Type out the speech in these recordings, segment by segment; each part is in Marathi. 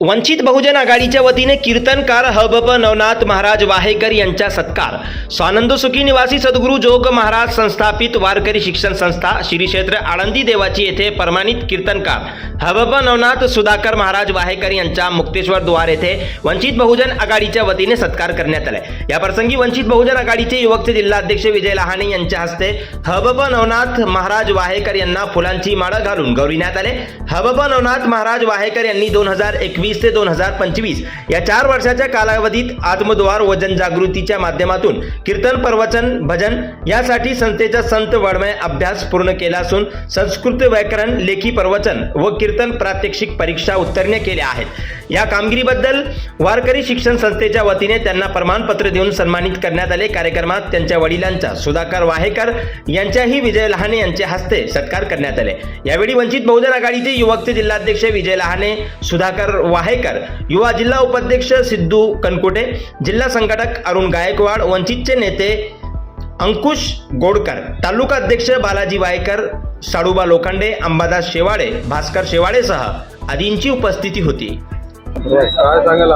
वंचित बहुजन आघाडीच्या वतीने कीर्तनकार हबप नवनाथ महाराज वाहेकर यांचा सत्कार. स्वानंद सुखी निवासी सद्गुरू जोग महाराज संस्थापित वारकरी शिक्षण संस्था श्री क्षेत्र आळंदी देवाची येथे प्रमाणित कीर्तनकार. हबप नवनाथ सुधाकर महाराज वाहेकर यांचा मुक्तेश्वर द्वार येथे वंचित बहुजन आघाडीच्या वतीने सत्कार करण्यात आला. या प्रसंगी वंचित बहुजन आघाडीचे युवकचे जिल्हाध्यक्ष विजय लहाने यांच्या हस्ते हबप नवनाथ महाराज वाहेकर यांना फुलांची माळ घालून गौरविण्यात आले. हबप नवनाथ महाराज वाहेकर यांनी दोन हजार एकवीस वीस ते दोन हजार पंचवीस. या चार वर्षाच्या कालावधीत आत्मद्वार व जनजागृतीच्या माध्यमातून कीर्तन प्रवचन भजन यासाठी संस्थेचा संत वडमय अभ्यास पूर्ण केला असून संस्कृत व्याकरण लेखी प्रवचन व कीर्तन प्रात्यक्षिक परीक्षा उत्तीर्ण केल्या आहेत. या कामगिरीबद्दल वारकरी शिक्षण संस्थेच्या वतीने त्यांना प्रमाणपत्र देऊन सन्मानित करण्यात आले. कार्यक्रमात त्यांच्या वडिलांचा सुधाकर वाहेकर यांच्याही विजय लहाने यांच्या हस्ते सत्कार करण्यात आले. यावेळी वंचित बहुजन आघाडीचे युवकचे जिल्हाध्यक्ष विजय लहाने सुधाकर वा वाहेकर. युवा जिल्हा उपाध्यक्ष सिद्धू कनकोटे जिल्हा संघटक अरुण गायकवाड वंचितचे नेते अंकुश गोडकर तालुका अध्यक्ष बालाजी वायकर साडूबा लोखंडे अंबादास शेवाळे भास्कर शेवाळेसह आदींची उपस्थिती होती. काय सांगाल?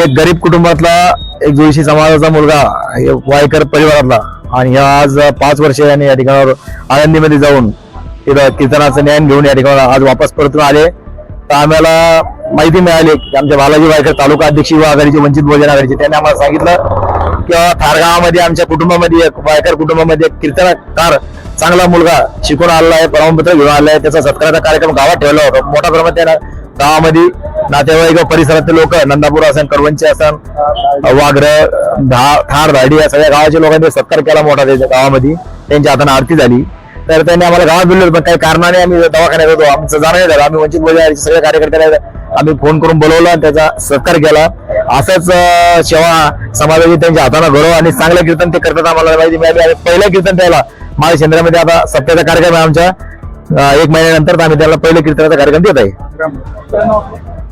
एक गरीब कुटुंबातला एक जोशी समाजाचा मुलगा हे वायकर परिवारातला. आणि ह्या आज पाच वर्ष याने या ठिकाणावर आळंदीमध्ये जाऊन तिथं कीर्तनाचं ज्ञान घेऊन या ठिकाणावर आज वापस परतून आले. तर आम्हाला माहिती मिळाली की आमच्या बालाजी वायकर तालुका अध्यक्ष युवा आघाडीचे वंचित बहुजन आघाडीचे त्यांनी आम्हाला सांगितलं की थारगावामध्ये आमच्या कुटुंबामध्ये एक वायकर कुटुंबामध्ये एक कीर्तनकार चांगला मुलगा शिकून आलेला आहे प्रमाणपत्र घेऊन आलेला आहे त्याचा सत्काराचा कार्यक्रम गावात ठेवला होता. मोठ्या प्रमाणात त्यानं गावामध्ये नातेवाईक परिसरातले लोक नंदापूर असन करवंची असन वाघर धा ठार धाडी या सगळ्या गावाच्या लोकांनी सत्कार केला मोठा त्याच्या गावामध्ये. त्यांच्या हाताने आरती झाली. तर त्यांनी आम्हाला गावात बोलले पण काही कारणाने आम्ही दवाखान्यात होतो. आमचं जाणं झालं. आम्ही वंचित बहुजन सगळ्या कार्यकर्त्याला आम्ही फोन करून बोलवलं आणि त्याचा सत्कार केला. असंच सेवा समाजाची त्यांच्या हाताने गौरव आणि चांगलं कीर्तन ते करतात आम्हाला माहिती मिळाली. आणि पहिलं कीर्तन त्याला माझ्या केंद्रामध्ये आता सप्त्याचा कार्यक्रम आहे आमच्या. एक महिन्यानंतर तर आम्ही त्याला पहिलं कीर्तनाचा कार्यक्रम देत आहे.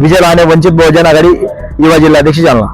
विजय लहाने वंचित बहुजन आघाडी युवा जिल्हाध्यक्ष जालना.